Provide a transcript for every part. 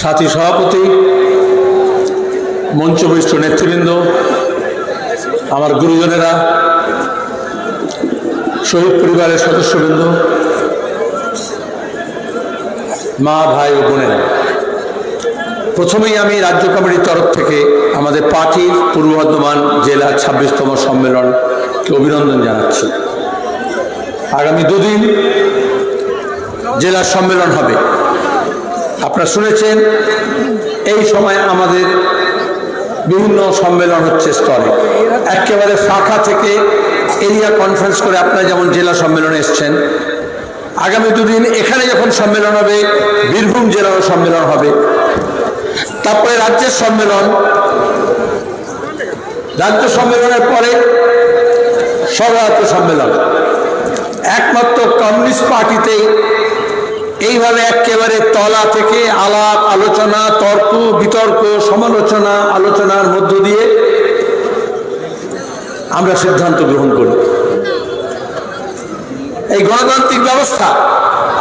সাথী সভাপতি মঞ্চবিষ্ট নেতৃবৃন্দ, আমার গুরুজনেরা, শহীদ পরিবারের সদস্যবৃন্দ, মা, ভাই ও বোনেরা। প্রথমেই আমি রাজ্য কমিটির তরফ থেকে আমাদের পার্টির পূর্ব বর্ধমান জেলার ছাব্বিশতম সম্মেলনকে অভিনন্দন জানাচ্ছি। আগামী দুদিন জেলার সম্মেলন হবে। আপনারা শুনেছেন, এই সময় আমাদের বিভিন্ন সম্মেলন হচ্ছে স্তরে। একেবারে শাখা থেকে এরিয়া কনফারেন্স করে আপনারা যেমন জেলা সম্মেলনে এসছেন, আগামী দুদিন এখানে যখন সম্মেলন হবে, বীরভূম জেলারও সম্মেলন হবে। তারপরে রাজ্যের সম্মেলন। রাজ্য সম্মেলনের পরে সর্বরাজ্য সম্মেলন। একমাত্র কমিউনিস্ট পার্টিতেই এইভাবে একেবারে তলা থেকে আলাপ, আলোচনা, তর্ক, বিতর্ক, সমালোচনা, আলোচনার মধ্য দিয়ে আমরা সিদ্ধান্ত গ্রহণ করি। এই গণতান্ত্রিক ব্যবস্থা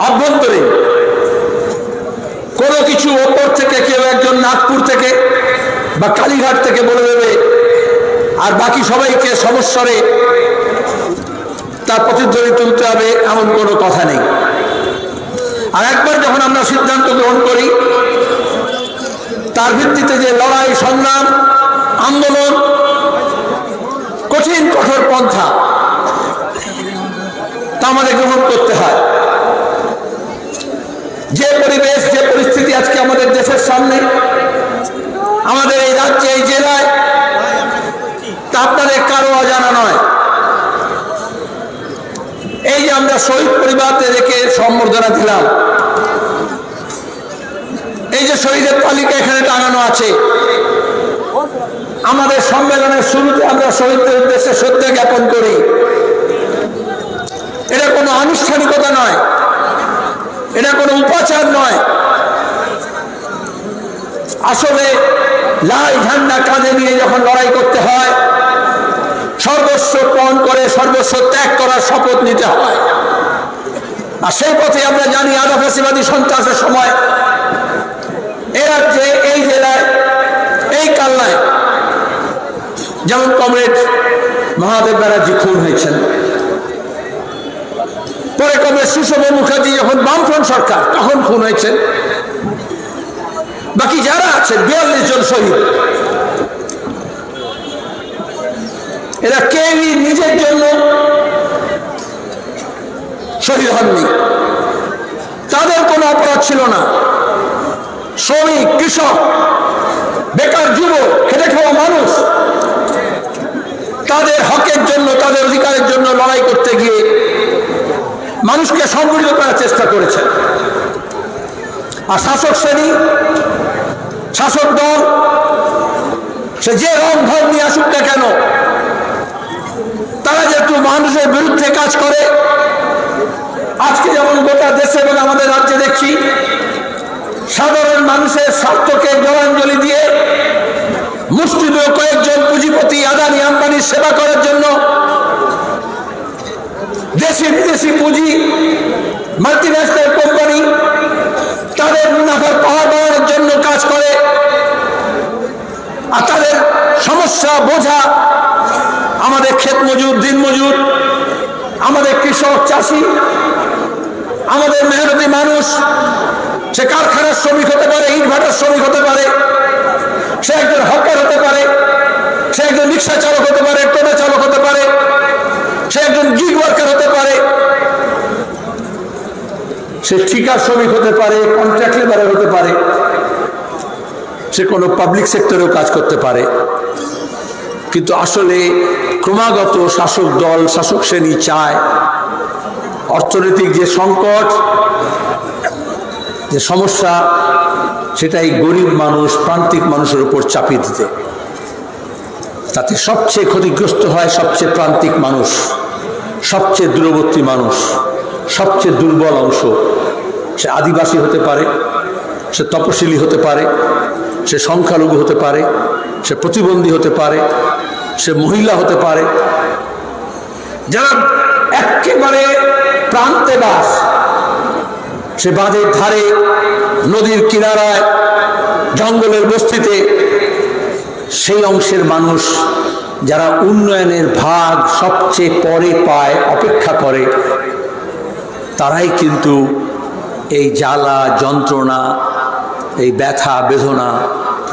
অভ্যন্তরে কোনো কিছু ওপর থেকে কেউ একজন নাগপুর থেকে বা কালীঘাট থেকে বলে দেবে, আর বাকি সবাইকে সমস্যারে তার প্রতিধ্বনি তুলতে হবে, এমন কোনো কথা নেই। আর একবার যখন আমরা সিদ্ধান্ত গ্রহণ করি, তার ভিত্তিতে যে লড়াই, সংগ্রাম, আন্দোলন, কঠিন, কঠোর পন্থা, তা আমাদের গ্রহণ করতে হয়। যে পরিবেশ, যে পরিস্থিতি আজকে আমাদের দেশের সামনে, আমাদের এই রাজ্যে, এই জেলায়, তা আপনাদের কারও অজানা নয় এই যে আমরা শহীদ পরিবারকে রেখে সম্বর্ধনা দিলাম। এই যে শহীদের তালিকা এখানে টাঙানো আছে, আমাদের সম্মেলনের শুরুতে আমরা শহীদদের উদ্দেশ্যে শ্রদ্ধা জ্ঞাপন করি। এটা কোনো আনুষ্ঠানিকতা নয়, এটা কোনো উপাচার নয়। আসলে লাল ঝান্ডা কাঁধে নিয়ে যখন লড়াই করতে হয় সর্বস্ব পণ করে, সর্বস্ব ত্যাগ করার শপথ নিতে হয়। আর সেই পথে আমরা জানি ফেসিবাদী সন্ত্রাসের সময় এ রাজ্যে, এই জেলায়, এই কালনায় যেমন কমরেড মহাদেব ব্যানার্জি খুন হয়েছেন। পরে কমরেড সুষম মুখার্জি যখন বামফ্রন্ট সরকার তখন খুন হয়েছেন। বাকি যারা আছেন, বিয়াল্লিশ জন শহীদ। এরা কেউই নিজের জন্য শহীদ হননি। তাদের কোনো অপরাধ ছিল না। শ্রমিক, কৃষক, বেকার যুবক, খেটে খাওয়া মানুষ, তাদের হকের জন্য, তাদের অধিকারের জন্য লড়াই করতে গিয়ে মানুষকে সংগঠিত করার চেষ্টা করেছে। আর শাসক শ্রেণি, শাসক দল, সে যে রং ধর নিয়ে আসুক না কেন তারা যেহেতু মানুষের বিরুদ্ধে কাজ করে, আজকে যেমন গোটা দেশে এবং আমাদের রাজ্যে দেখছি, সাধারণ মানুষের স্বার্থকে জলাঞ্জলি দিয়ে মুষ্টিমেয় কয়েকজন পুঁজিপতি আদানি আম্বানির সেবা করার জন্য দেশি বিদেশি পুঁজি মাল্টিন্যাশনাল কোম্পানি তাদের মুনাফার পাহাড় বাড়ানোর জন্য কাজ করে। আর তাদের সমস্যা বোঝা আমাদের ক্ষেত মজুর, দিন মজুর, আমাদের কৃষক, চাষি, আমাদের মেহনতি মানুষ, সে কারখানার শ্রমিক হতে পারে, ইট ভাটার শ্রমিক হতে পারে, সে একজন হকার হতে পারে, সে একজন রিক্সা চালক হতে পারে, টোটো চালক হতে পারে, সে একজন গিগ ওয়ার্কার হতে পারে, সে ঠিকা শ্রমিক হতে পারে কন্ট্রাক্ট লেবারের হতে পারে, সে কোনো পাবলিক সেক্টরেও কাজ করতে পারে। কিন্তু আসলে ক্রমাগত শাসক দল, শাসক শ্রেণি চায়। অর্থনৈতিক যে সংকট, যে সমস্যা, সেটাই গরিব মানুষ, প্রান্তিক মানুষের উপর চাপিয়ে দিতে। তাতে সবচেয়ে ক্ষতিগ্রস্ত হয় সবচেয়ে প্রান্তিক মানুষ, সবচেয়ে দূরবর্তী মানুষ, সবচেয়ে দুর্বল অংশ। সে আদিবাসী হতে পারে, সে তপশিলি হতে পারে, সে সংখ্যালঘু হতে পারে, সে প্রতিবন্ধী হতে পারে সে মহিলা হতে পারে। যারা একেবারে প্রান্তে বাস, সে বাঁধের ধারে, নদীর কিনারায়, জঙ্গলের বস্তিতে, সেই অংশের মানুষ যারা উন্নয়নের ভাগ সবচেয়ে পরে পায়, অপেক্ষা করে, তারাই কিন্তু এই জ্বালা যন্ত্রণা, এই ব্যথা, বেদনা,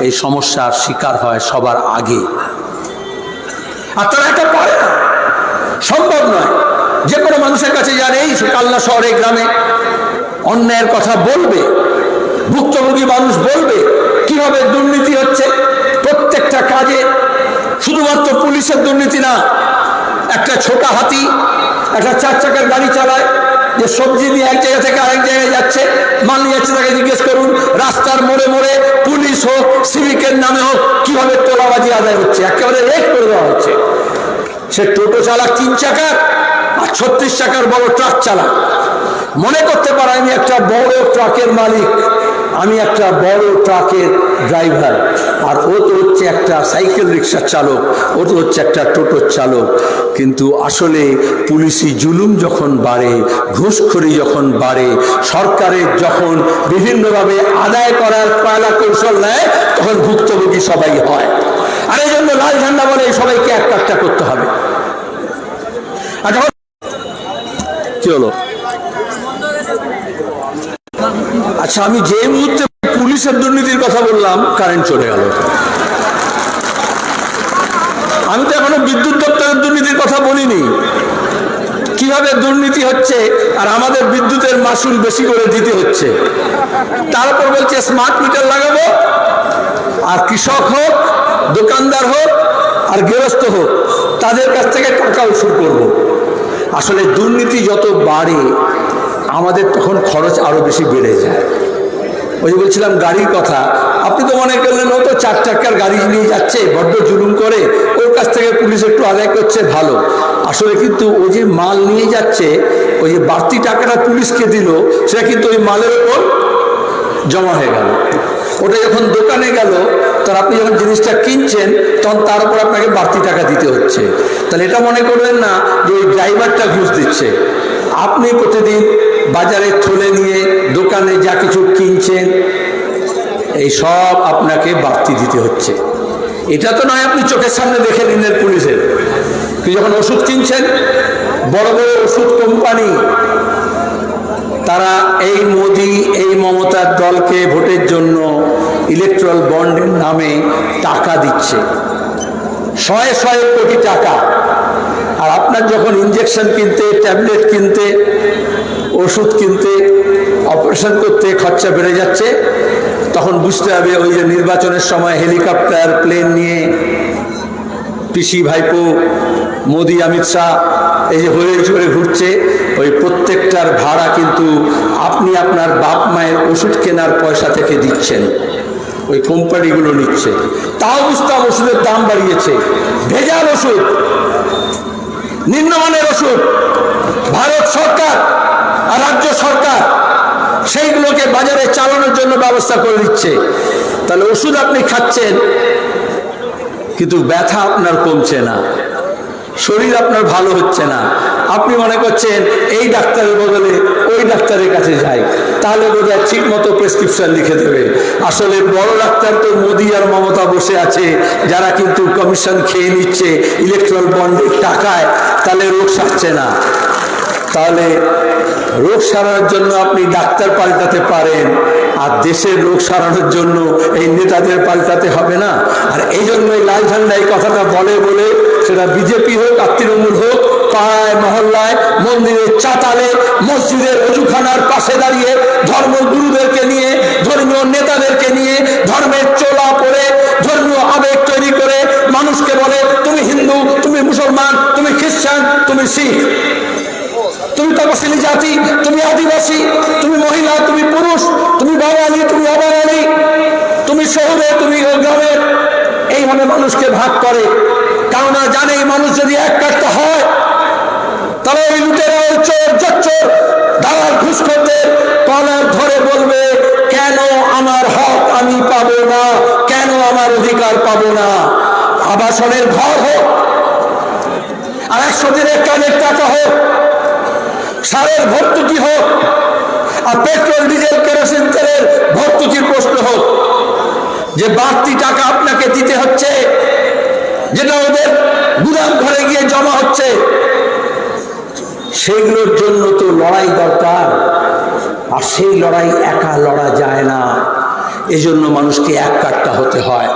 এই সমস্যার শিকার হয় সবার আগে। আর তারা এটা পারে না। সম্ভব নয়। যে কোনো মানুষের কাছে যার এই কাল্লা শহরে, গ্রামে অন্যায়ের কথা বলবে, ভুক্তভোগী মানুষ বলবে, কীভাবে দুর্নীতি হচ্ছে, প্রত্যেকটা কাজে শুধুমাত্র পুলিশের দুর্নীতি না, একটা ছোটা হাতি, একটা চার চাকার গাড়ি চালায়, যে সবজি নিয়ে এক জায়গা থেকে আরেক জায়গায় যাচ্ছে, মাল নিয়ে যাচ্ছে, তাকে জিজ্ঞেস করুন, রাস্তার মোড়ে মোড়ে পুলিশ হোক, সিভিকের নামে হোক কীভাবে আদায় হচ্ছে, একেবারে রেট করে দেওয়া হচ্ছে। সে টোটো চালাক তিন চাকার আর ছত্রিশ চাকার বড় ট্রাক চালাক। মনে করতে পারে আমি একটা বড় ট্রাকের মালিক, আমি একটা বড় ট্রাকের ড্রাইভার, আর ও তো হচ্ছে একটা সাইকেল রিক্সার চালক, ও তো হচ্ছে একটা টোটোর চালক। কিন্তু আসলে পুলিশি জুলুম যখন বাড়ে, ঘুষখড়ি যখন বাড়ে, সরকারের যখন বিভিন্নভাবে আদায় করার পয়লা কৌশল নেয়, তখন ভুক্তভোগী সবাই হয়। আর এই জন্য লাল ঝান্ডা বলে সবাইকে এক কাজটা করতে হবে। আচ্ছা আচ্ছা আমি যে মুহূর্তে পুলিশের দুর্নীতির কথা বললাম কারেন্ট চলে গেল। আমি তো এখনও বিদ্যুৎ দপ্তরের দুর্নীতির কথা বলিনি। কীভাবে দুর্নীতি হচ্ছে আর আমাদের বিদ্যুতের মাসুল বেশি করে দিতে হচ্ছে? তারপর বলছে স্মার্ট মিটার লাগাবো, আর কৃষক হোক, দোকানদার হোক, আর গৃহস্থ হোক, তাদের কাছ থেকে টাকা উসুল করব। আসলে দুর্নীতি যত বাড়ে, আমাদের তখন খরচ আরও বেশি বেড়ে যায়। ওই যে বলছিলাম, গাড়ির কথা। আপনি তো মনে করলেন, ও তো চার চাকার গাড়ি নিয়ে যাচ্ছে, বড্ড জুলুম করে। কাছ থেকে পুলিশ একটু আদায় করছে, ভালো। আসলে কিন্তু ওই যে মাল নিয়ে যাচ্ছে, ওই যে বাড়তি টাকাটা পুলিশকে দিল, সেটা কিন্তু ওই মালের ওপর জমা হয়ে গেল। ওটা যখন দোকানে গেল, তখন আপনি যখন জিনিসটা কিনছেন, তখন তার উপর আপনাকে বাড়তি টাকা দিতে হচ্ছে। তাহলে এটা মনে করবেন না যে ওই ড্রাইভারটা ঘুষ দিচ্ছে। আপনি প্রতিদিন বাজারে থলে নিয়ে দোকানে যা কিছু কিনছেন, এই সব আপনাকে বাড়তি দিতে হচ্ছে। এটা তো নয় আপনি চোখের সামনে দেখে নিলেন পুলিশের। যখন ওষুধ কিনছেন, বড় বড় ওষুধ কোম্পানি, তারা এই মোদি, এই মমতার দলকে ভোটের জন্য ইলেকট্রাল বন্ডের নামে টাকা দিচ্ছে। শয়ে শয়ে কোটি টাকা। আর আপনার যখন ইঞ্জেকশন কিনতে ট্যাবলেট কিনতে, ওষুধ কিনতে অপারেশন করতে খরচা বেড়ে যাচ্ছে তখন বুঝতে হবে ওই যে নির্বাচনের সময় হেলিকপ্টার, প্লেন নিয়ে পিসি ভাইপো, মোদি, অমিত শাহ, এই যে হয়ে চড়ে ঘুরছে, ওই প্রত্যেকটার ভাড়া কিন্তু আপনি আপনার বাপ মায়ের ওষুধ কেনার পয়সা থেকে দিচ্ছেন। ওই কোম্পানিগুলো নিচ্ছে। তাও বুঝতাম ওষুধের দাম বাড়িয়েছে। ভেজাল ওষুধ, নিম্নমানের ওষুধ, ভারত সরকার আর রাজ্য সরকার। সেইগুলোকে বাজারে চালানোর জন্য ব্যবস্থা করে দিচ্ছে। তাহলে ওষুধ আপনি খাচ্ছেন, কিন্তু ব্যথা আপনার কমছে না। শরীর আপনার ভালো হচ্ছে না। আপনি মনে করছেন, এই ডাক্তারের বদলে ওই ডাক্তারের কাছে যাই। তাহলে বোধ হয় ঠিক মতো প্রেসক্রিপশন লিখে দেবে। আসলে বড় ডাক্তার তো মোদি আর মমতা বসে আছে, যারা কিন্তু কমিশন খেয়ে নিচ্ছে ইলেকট্রাল বন্ডের টাকায়, তাহলে রোগ সারছে না। তাহলে রোগ সারানোর জন্য আপনি ডাক্তার পাল্টাতে পারেন। আর দেশের রোগ সারানোর জন্য এই নেতাদের পাল্টাতে হবে না। আর এই জন্যই লাল ঝান্ডা এই কথাটা বলে বলে সেটা বিজেপি হোক আর তৃণমূল হোক, পাড়ায়, মহল্লায় মন্দিরের চাতালে, মসজিদের অজুখানার পাশে দাঁড়িয়ে ধর্মগুরুদেরকে নিয়ে, ধর্মীয় নেতাদেরকে নিয়ে ধর্মের চোলা পরে, ধর্মীয় আবেগ তৈরি করে মানুষকে বলে, তুমি হিন্দু, তুমি মুসলমান, তুমি খ্রিস্টান, তুমি শিখ। তুমি তপশিলি জাতি, তুমি আদিবাসী, তুমি মহিলা, তুমি পুরুষ, তুমি বাঙালি, তুমি অবাঙালি, তুমি শহরে, তুমি গ্রামের এইভাবে মানুষকে ভাগ করে। কেননা জানে মানুষ যদি এক কাটতে হয়, তাহলে ওই লুটেরা ওই চোর, জচ্চোর, দালাল, ঘুষখোরদের কলার ধরে বলবে, কেন আমার হক আমি পাবো না? কেন আমার অধিকার পাবো না? আবাসনের ঘর হোক, আর একশো দিনের কাজের টাকা হোক সারের ভর্তুকি হোক আর পেট্রোল, ডিজেল, কেরোসিন, তেলের ভর্তুকির প্রশ্ন হোক, যে বাড়তি টাকা আপনাকে দিতে হচ্ছে, যেটা ওদের গুদাম ঘরে গিয়ে জমা হচ্ছে, সেগুলোর জন্য তো লড়াই দরকার, আর সেই লড়াই একা লড়া যায় না। এজন্য মানুষকে এক কাট্টা হতে হয়।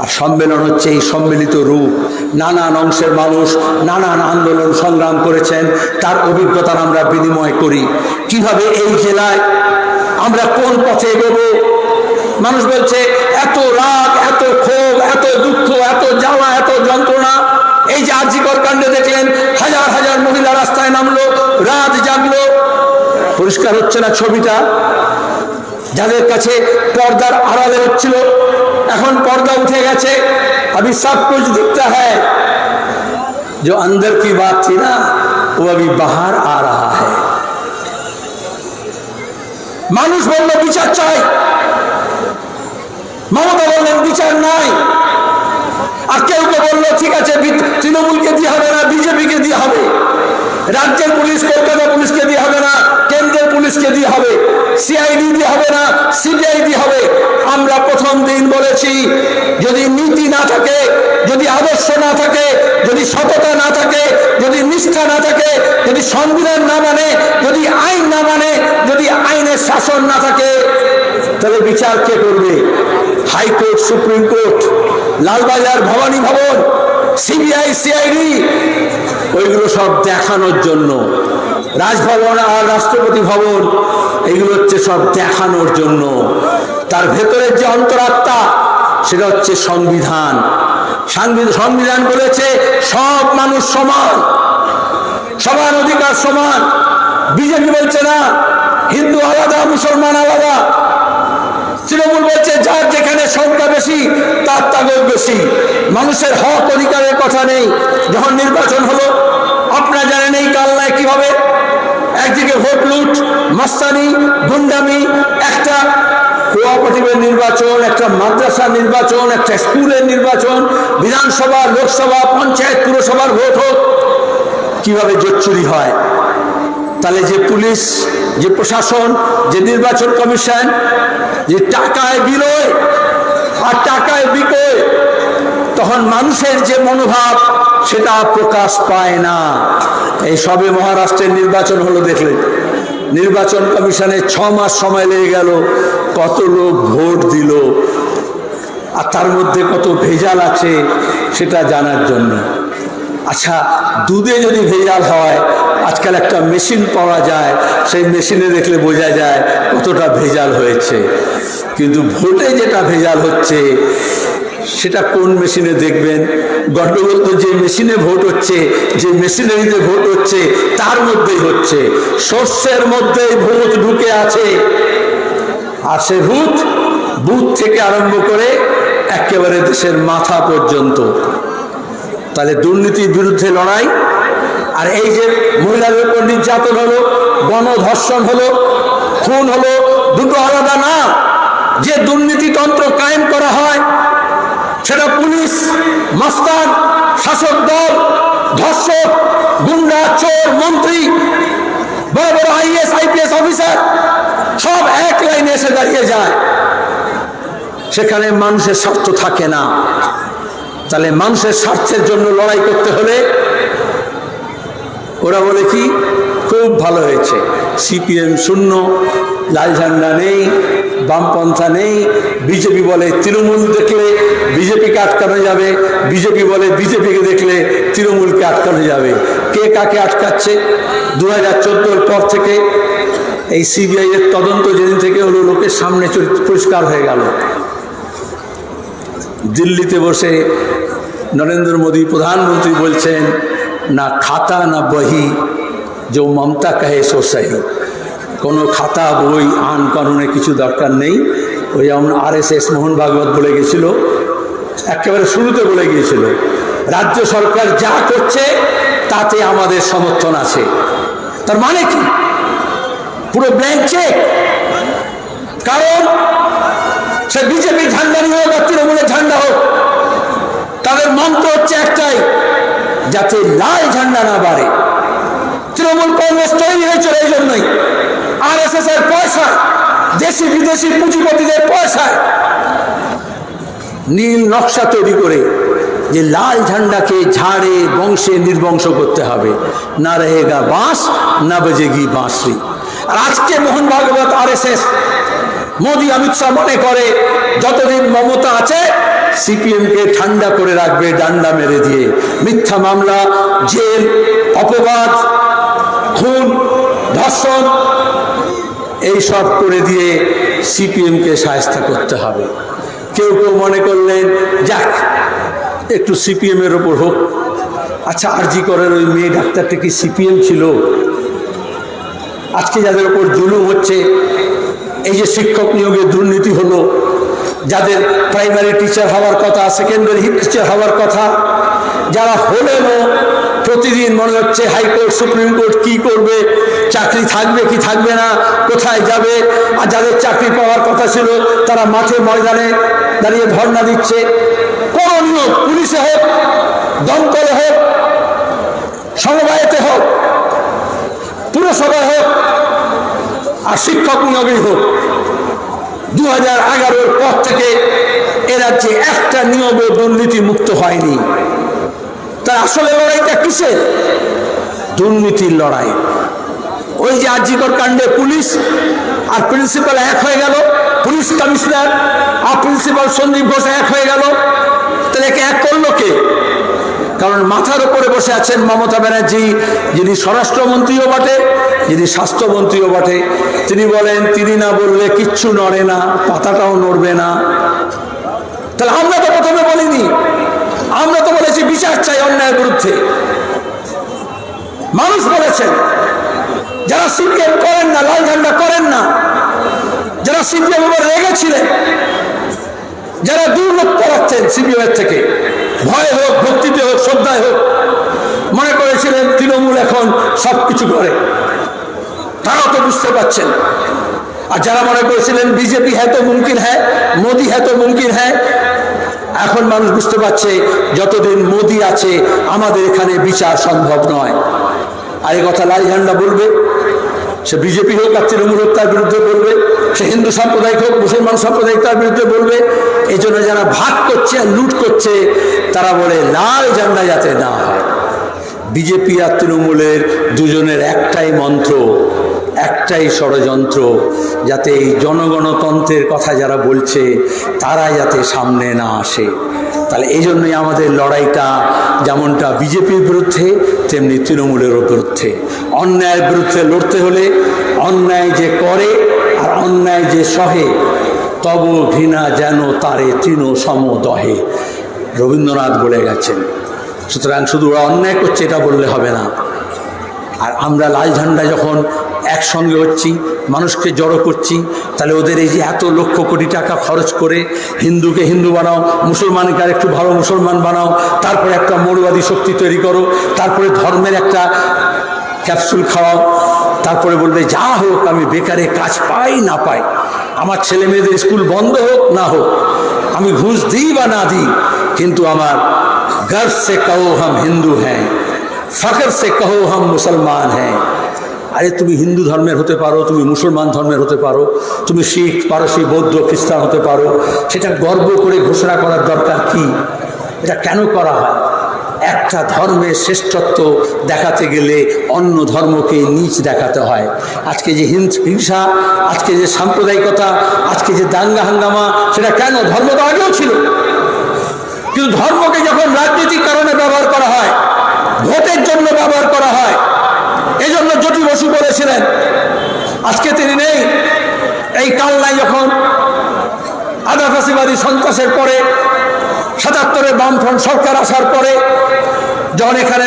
আর সম্মেলন হচ্ছে এই সম্মিলিত রূপ। নানান অংশের মানুষ নানান আন্দোলন সংগ্রাম করেছেন, তার অভিজ্ঞতার আমরা বিনিময় করি। কীভাবে এই জেলায় আমরা কোন পথে এগোবো? মানুষ বলছে, এত রাগ, এত ক্ষোভ, এত দুঃখ, এত জ্বালা, এত যন্ত্রণা। এই যে আর্জিকর কাণ্ডে দেখলেন, হাজার হাজার মহিলা রাস্তায় নামলো, রাত জাগলো। পরিষ্কার হচ্ছে না ছবিটা? যাদের কাছে পর্দার আড়ালে হচ্ছিল এখন পর্দা উঠে গেছে अभी सब कुछ दिखता है जो अंदर की बात थी ना वो अभी बाहर आ रहा है মানুষ বলল বিচার চাই মমতা বললেন বিচার নাই আর কেউ কেউ বললো ঠিক আছে বি- তৃণমূলকে দিয়ে হবে না বিজেপিকে দিয়ে হবে রাজ্যের পুলিশ কলকাতা পুলিশকে দিয়ে হবে না, কেন্দ্রের পুলিশকে দিয়ে হবে, সিআইডি দিয়ে হবে না, সিবিআই দিয়ে হবে। আমরা প্রথম দিন বলেছি, যদি নীতি না থাকে, যদি আদর্শ না থাকে, যদি সততা না থাকে, যদি নিষ্ঠা না থাকে, যদি সংবিধান না মানে যদি আইন না মানে যদি আইনের শাসন না থাকে, তাহলে বিচার কে করবে? High court, supreme court, Lalbazar Bhabani Bhaban CBI, CID, ওইগুলো সব দেখানোর জন্য। রাজভবন আর রাষ্ট্রপতি ভবন, এগুলো হচ্ছে সব দেখানোর জন্য। তার ভেতরের যে অন্তরাত্মা, সেটা হচ্ছে সংবিধান। সংবিধান বলেছে সব মানুষ সমান সমান অধিকার সমান। বিজেপি বলছে না, হিন্দু আলাদা, মুসলমান আলাদা। তৃণমূল বলছে, যার যেখানে সংখ্যা বেশি, তার তাগর বেশি। মানুষের হক অধিকারের কথা নেই। যখন নির্বাচন হলো, আপনারা জানেন এই কালনায় কীভাবে? একদিকে ভোট লুট, মাস্তানি, গুন্ডামি, একটা কোঅপারেটিভের নির্বাচন, একটা মাদ্রাসা নির্বাচন, একটা স্কুলের নির্বাচন, বিধানসভা, লোকসভা, পঞ্চায়েত, পুরসভার ভোট হোক। কীভাবে জোট চুরি হয়? তাহলে যে পুলিশ যে প্রশাসন, যে নির্বাচন কমিশন, যে টাকায় বিলয় আর টাকায় বিকয় তখন মানুষের যে মনোভাব, সেটা প্রকাশ পায় না। এই সবে মহারাষ্ট্রের নির্বাচন হলো দেখলেন নির্বাচন কমিশনে ছ মাস সময় লেগে গেল, কত লোক ভোট দিল, আর তার মধ্যে কত ভেজাল আছে, সেটা জানার জন্য। আচ্ছা দুধে যদি ভেজাল হয় আজকাল একটা মেশিন পাওয়া যায়, সেই মেশিনে দেখলে বোঝা যায় কতটা ভেজাল হয়েছে। কিন্তু ভোটে যেটা ভেজাল হচ্ছে, সেটা কোন মেশিনে দেখবেন? গন্ডগোল তো যে মেশিনে ভোট হচ্ছে, যে মেশিনারিতে ভোট হচ্ছে, তার মধ্যেই হচ্ছে। শস্যের মধ্যেই ভোট ঢুকে আছে। আর সে ভূত বুথ থেকে আরম্ভ করে একেবারে দেশের মাথা পর্যন্ত। তাহলে দুর্নীতির বিরুদ্ধে লড়াই আর এই যে মহিলাদের উপর নির্যাতন হলো, গণধর্ষণ হলো, খুন হলো, দুটো আলাদা না, যে দুর্নীতিতন্ত্র কায়েম করা হয়, সেটা পুলিশ মাস্তান শাসক দল, ধর্ষক, গুন্ডা, চোর, মন্ত্রী, বড় বড় আইএস, আইপিএস অফিসার, সব এক লাইনে এসে দাঁড়িয়ে যায়। সেখানে মানুষের স্বার্থ থাকে না। তাহলে মানুষের স্বার্থের জন্য লড়াই করতে হলে ওরা বলে কি? খুব ভালো হয়েছে। সিপিএম শূন্য, লাল ঝান্ডা নেই বামপন্থা নেই, বিজেপি বলে তৃণমূল দেখলে বিজেপিকে আটকানো যাবে, বিজেপি বলে বিজেপিকে দেখলে তৃণমূলকে আটকানো যাবে। কে কাকে আটকাচ্ছে? দু হাজার পর থেকে এই সিবিআই এর তদন্ত যেদিন থেকে হলো, লোকের সামনে পরিষ্কার হয়ে গেল। দিল্লিতে বসে নরেন্দ্র মোদী প্রধানমন্ত্রী বলছেন না খাতা না বহি যে মমতা কাহে সো সহি কোনো খাতা বই আন কানুনে কিছু দরকার নেই ওই যেমন আর এস এস মোহন ভাগবত বলে গেছিল একেবারে শুরুতে বলে গিয়েছিল রাজ্য সরকার যা করছে তাতে আমাদের সমর্থন আছে তার মানে কি পুরো ব্ল্যাঙ্ক চেক কারণ, সে বিজেপি ঝান্ডা নিয়ে হোক আর তৃণমূলের ঝান্ডা হোক, তাদের মন্ত্র হচ্ছে একটাই যাতে লাল ঝান্ডা না বাড়ে। তৃণমূল কংগ্রেস তৈরি হয়েছিল এই জন্যই। আর এস এস এর পয়সা পয়সায়, দেশি বিদেশি পুঁজিপতিদের পয়সায় নীল নকশা তৈরি করে যে লাল ঝান্ডাকে ঝাড়ে, বংশে নির্বংশ করতে হবে। না রহেগা বাঁশ, না বেজেগি বাঁশরি। আর আজকে মোহন ভাগবত আর এস এস মোদী, অমিত শাহ মনে করে, যতদিন মমতা আছে সিপিএমকে ঠান্ডা করে রাখবে, ডান্ডা মেরে দিয়ে। মিথ্যা মামলা, জেল, অপবাদ, খুন, ধর্ষণ, এইসব করে দিয়ে সিপিএমকে সায়স্তা করতে হবে। কেউ কেউ মনে করলেন, যাক, একটু সিপিএম এর ওপর হোক। আচ্ছা আরজি করার ওই মেয়ে ডাক্তারটা কি সিপিএম ছিল? আজকে যাদের ওপর জুলুম হচ্ছে, এই যে শিক্ষক নিয়োগে দুর্নীতি হলো যাদের প্রাইমারি টিচার হওয়ার কথা সেকেন্ডারি টিচার হওয়ার কথা, যারা হলেনও প্রতিদিন মনে হচ্ছে হাইকোর্ট, সুপ্রিম কোর্ট কি করবে, চাকরি থাকবে কি থাকবে না, কোথায় যাবে, আর যাদের চাকরি পাওয়ার কথা ছিল, তারা মাঠে ময়দানে দাঁড়িয়ে ধর্ণা দিচ্ছে। কোন নিয়োগ, পুলিশে হোক, দমকলে হোক, সমবায়তে হোক, পুরসভায় হোক, আর শিক্ষক নিয়োগই হোক। দু হাজার এগারোর পর থেকে এ রাজ্যে একটা নিয়োগও দুর্নীতি মুক্ত হয়নি। তার আসলে লড়াইটা কিসের? দুর্নীতির লড়াই। ওই যে আজিকর কাণ্ডে পুলিশ আর প্রিন্সিপাল এক হয়ে গেল, পুলিশ কমিশনার আর প্রিন্সিপাল সন্দীপ ঘোষ এক হয়ে গেল। তাহলে এক করল কে? কারণ মাথার উপরে বসে আছেন মমতা ব্যানার্জি, যিনি স্বরাষ্ট্রমন্ত্রীও বটে, যিনি স্বাস্থ্যমন্ত্রীও বটে। তিনি বলেন, তিনি না বললে কিচ্ছু নড়ে না, পাতাটাও নড়বে না। তাহলে আমরা তো প্রথমে বলিনি, আমরা তো বলেছি বিচার চাই অন্যায়ের বিরুদ্ধে। মানুষ বলেছেন, যারা সিপিএম করেন না, লাল ঝান্ডা করেন না, যারা সিপিএম উপর রেগেছিলেন যারা দূর লোক করাচ্ছেন সিপিএম থেকে ভয় হোক, ভক্তিতে হোক, শ্রদ্ধায় হোক, মনে করেছিলেন তৃণমূল এখন সব কিছু করে। তারাও তো বুঝতে পারছেন। আর যারা মনে করেছিলেন বিজেপি হ্যাঁ তো মুমকিন হ্যাঁ মোদি হ্যাঁ তো মুমকিন হ্যাঁ এখন মানুষ বুঝতে পারছে যতদিন মোদি আছে, আমাদের এখানে বিচার সম্ভব নয়। আর এই কথা লাল ঝান্ডা বলবে, সে বিজেপি হোক আর তৃণমূল হোক তার বিরুদ্ধে বলবে। সে হিন্দু সাম্প্রদায়িক হোক, মুসলমান সাম্প্রদায়িক, তার বিরুদ্ধে বলবে। এই জন্য যারা ভাগ করছে আর লুট করছে, তারা বলে, লাল ঝান্ডা যাতে না হয়। বিজেপি আর তৃণমূলের দুজনের একটাই মন্ত্র, একটাই ষড়যন্ত্র, যাতে এই জনগণতন্ত্রের কথা যারা বলছে, তারা যাতে সামনে না আসে। তাহলে এই জন্যই আমাদের লড়াইটা যেমনটা বিজেপির বিরুদ্ধে, তেমনি তৃণমূলেরও বিরুদ্ধে। অন্যায়ের বিরুদ্ধে লড়তে হলে, অন্যায় যে করে অন্যায় যে সহে, তব ঘৃণা যেন তারে তৃণ সম দহে রবীন্দ্রনাথ বলে গেছেন, সুতরাং শুধু ওরা অন্যায় করছে এটা বললে হবে না। আর আমরা লাল ঝান্ডা যখন একসঙ্গে হচ্ছি, মানুষকে জড়ো করছি, তাহলে ওদের এই যে এত লক্ষ কোটি টাকা খরচ করে হিন্দুকে হিন্দু বানাও, মুসলমানকে আর একটু ভালো মুসলমান বানাও, তারপরে একটা মৌলবাদী শক্তি তৈরি করো, তারপরে ধর্মের একটা ক্যাপসুল খাওয়াও, তারপরে বলবে, যা হোক, আমি বেকারে কাজ পাই না পাই। আমার ছেলে মেয়েদের স্কুল বন্ধ হোক, না হোক, আমি ঘুষ দিই বা না দিই, কিন্তু আমার গর্ব সে কহো হাম হিন্দু হ্যাঁ ফখর সে কহো হাম মুসলমান হ্যাঁ আরে, তুমি হিন্দু ধর্মের হতে পারো, তুমি মুসলমান ধর্মের হতে পারো, তুমি শিখ, পারসি, বৌদ্ধ, খ্রিস্টান হতে পারো। সেটা গর্ব করে ঘোষণা করার দরকার কি? এটা কেন করা হয়? একটা ধর্মের শ্রেষ্ঠত্ব দেখাতে গেলে অন্য ধর্মকে নিচ দেখাতে হয়। আজকে যে হিংসা আজকে যে সাম্প্রদায়িকতা, আজকে যে দাঙ্গা হাঙ্গামা, সেটা কেন ধর্ম তো আগেও ছিল? কিন্তু ধর্মকে যখন রাজনৈতিক কারণে ব্যবহার করা হয়, ভোটের জন্য ব্যবহার করা হয় এই জন্য জ্যোতি বসু বলেছিলেন, আজকে তিনি নেই। এই কালনায় যখন আধা ফাঁসিবাদী সন্ত্রাসের পরে সাতাত্তরে বামফ্রন্ট সরকার আসার পরে যখন এখানে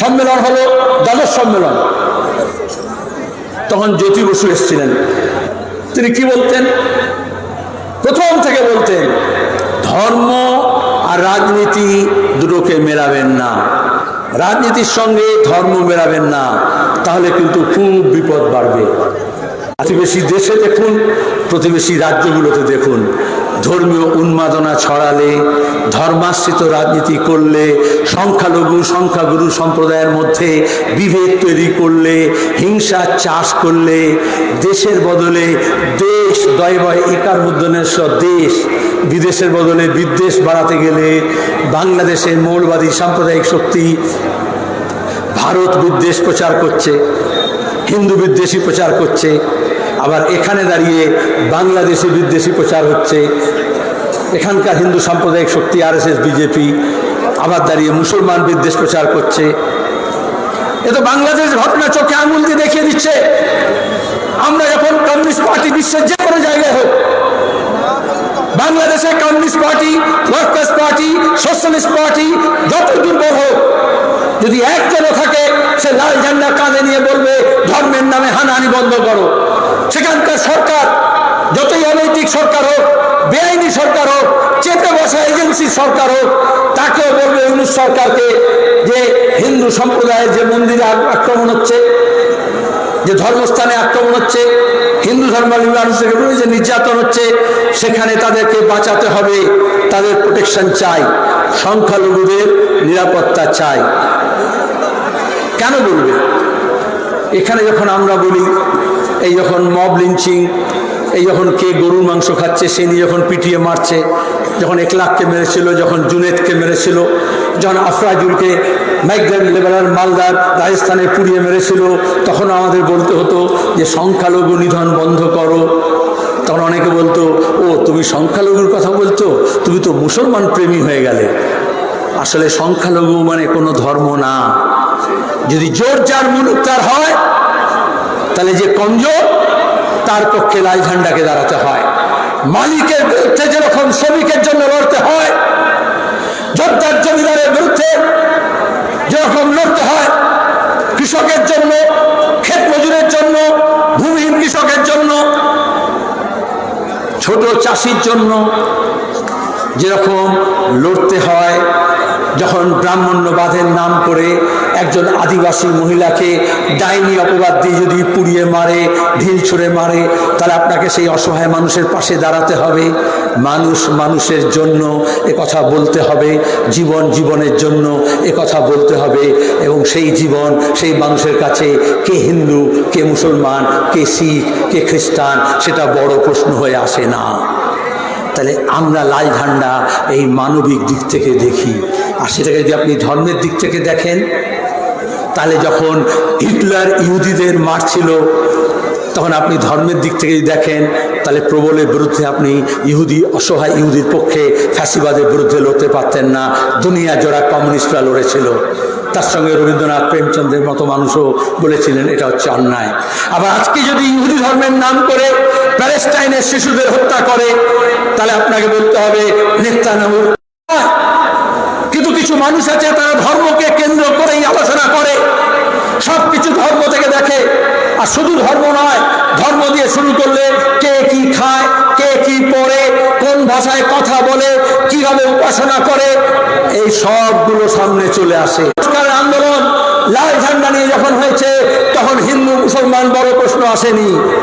সম্মেলন হলো, দ্বাদশ সম্মেলন, তখন জ্যোতি বসু এসেছিলেন। তিনি কি বলতেন? প্রথম থেকে বলতেন, ধর্ম আর রাজনীতি দুটোকে মেলাবেন না। রাজনীতির সঙ্গে ধর্ম মেলাবেন না, তাহলে কিন্তু খুব বিপদ বাড়বে। প্রতিবেশী দেশে দেখুন, প্রতিবেশী রাজ্যগুলোতে দেখুন ধর্মীয় উন্মাদনা ছড়ালে, ধর্মাশ্রিত রাজনীতি করলে, সংখ্যালঘু, সংখ্যাগুরু সম্প্রদায়ের মধ্যে বিভেদ তৈরি করলে, হিংসা চাষ করলে, দেশের বদলে দেশ দয় বয় একার মুদ্রণেশ্বর দেশ বিদেশের বদলে বিদ্বেষ বাড়াতে গেলে বাংলাদেশের মৌলবাদী সাম্প্রদায়িক শক্তি ভারত বিদ্বেষ প্রচার করছে, হিন্দু বিদ্বেষী প্রচার করছে। আবার এখানে দাঁড়িয়ে বাংলাদেশে বিদ্বেষী প্রচার হচ্ছে। এখানকার হিন্দু সাম্প্রদায়িক শক্তি, আরএসএস, বিজেপি আবার দাঁড়িয়ে মুসলমান বিদ্বেষ প্রচার করছে। এ তো বাংলাদেশ ঘটনা চোখে আঙুল দিয়ে দেখিয়ে দিচ্ছে। আমরা যখন কমিউনিস্ট পার্টি বিশ্বের যে কোনো জায়গায় হোক, বাংলাদেশে communist party, workers party, socialist party, যত দুর্বল হোক, যদি একজনও থাকে, সে লাল ঝান্ডা কাঁধে নিয়ে বলবে, ধর্মের নামে হানাহানি বন্ধ করো। সেখানকার সরকার, যতই অনৈতিক সরকার হোক, বেআইনি সরকার হোক, চেপে বসা এজেন্সি সরকার হোক, তাকেও বলবে ইউনুস সরকারকে যে হিন্দু সম্প্রদায়ের যে মন্দিরে আক্রমণ হচ্ছে, যে ধর্মস্থানে আক্রমণ হচ্ছে, হিন্দু ধর্মাবলম্বী মানুষের যে নির্যাতন হচ্ছে, সেখানে তাদেরকে বাঁচাতে হবে, তাদের প্রোটেকশন চাই, সংখ্যালঘুদের নিরাপত্তা চাই। কেন বলবে? এখানে যখন আমরা বলি এই যখন মব লিঞ্চিং, এই যখন কে গরুর মাংস খাচ্ছে সে নিয়ে যখন পিটিয়ে মারছে, যখন একলাখকে মেরেছিল, যখন জুনেদকে মেরেছিল, যখন আফরাজুলকে মাইগ্রেন্ট লেবারার মালদার রাজস্থানে পুড়িয়ে মেরেছিল, তখন আমাদের বলতে হতো যে সংখ্যালঘু নিধন বন্ধ করো। তখন অনেকে বলতো, ও, তুমি সংখ্যালঘুর কথা বলতো? তুমি তো মুসলমান প্রেমী হয়ে গেলে। আসলে সংখ্যালঘু মানে কোনো ধর্ম না। যদি জোর যার মুলুক তার হয় তাহলে যে কমজোর, তার পক্ষে লাল ঝান্ডাকে দাঁড়াতে হয়। মালিকের বিরুদ্ধে যেরকম শ্রমিকের জন্য লড়তে হয়, যোদ্ধার জমিদারের বিরুদ্ধে যেরকম লড়তে হয়, কৃষকের জন্য, ক্ষেত মজুরের জন্য, ভূমিহীন কৃষকের জন্য, ছোট চাষির জন্য যেরকম লড়তে হয় যখন ব্রাহ্মণ্যবাদের নাম করে একজন আদিবাসী মহিলাকে ডাইনি অপবাদ দিয়ে যদি পুড়িয়ে মারে, ঢিল ছুঁড়ে মারে, তাহলে আপনাকে সেই অসহায় মানুষের পাশে দাঁড়াতে হবে। মানুষ মানুষের জন্য এ কথা বলতে হবে, জীবন জীবনের জন্য এ কথা বলতে হবে এবং সেই জীবন সেই মানুষের কাছে কে হিন্দু, কে মুসলমান, কে শিখ, কে খ্রিস্টান, সেটা বড় প্রশ্ন হয়ে আসে না। তাহলে আমরা লাল ঝান্ডা এই মানবিক দিক থেকে দেখি। আর সেটাকে যদি আপনি ধর্মের দিক থেকে দেখেন, তাহলে যখন হিটলার ইহুদিদের মারছিল তখন আপনি ধর্মের দিক থেকে দেখেন, তাহলে প্রবলের বিরুদ্ধে আপনি ইহুদি, অসহায় ইহুদির পক্ষে ফ্যাসিবাদের বিরুদ্ধে লড়তে পারতেন না। দুনিয়া জোড়া কমিউনিস্টরা লড়েছিল। তার সঙ্গে রবীন্দ্রনাথ প্রেমচন্দ্রের মতো মানুষও বলেছিলেন, এটা হচ্ছে অন্যায়। আবার আজকে যদি ইহুদি ধর্মের নাম করে, প্যালেস্টাইনের শিশুদের হত্যা করে, তাহলে আপনাকে বলতে হবে কিন্তু কিছু মানুষ আছে, তারা ধর্মকে কেন্দ্র করেই আলোচনা করে। সব কিছু ধর্ম থেকে দেখে। আর শুধু ধর্ম নয়, ধর্ম দিয়ে শুরু করলে কে কি খায়, কে কি পড়ে কোন ভাষায় কথা বলে, কীভাবে উপাসনা করে, এই সবগুলো সামনে চলে আসে। আন্দোলন, লাল ঝান্ডা নিয়ে যখন হয়েছে, তখন হিন্দু মুসলমান বড় প্রশ্ন আসেনি।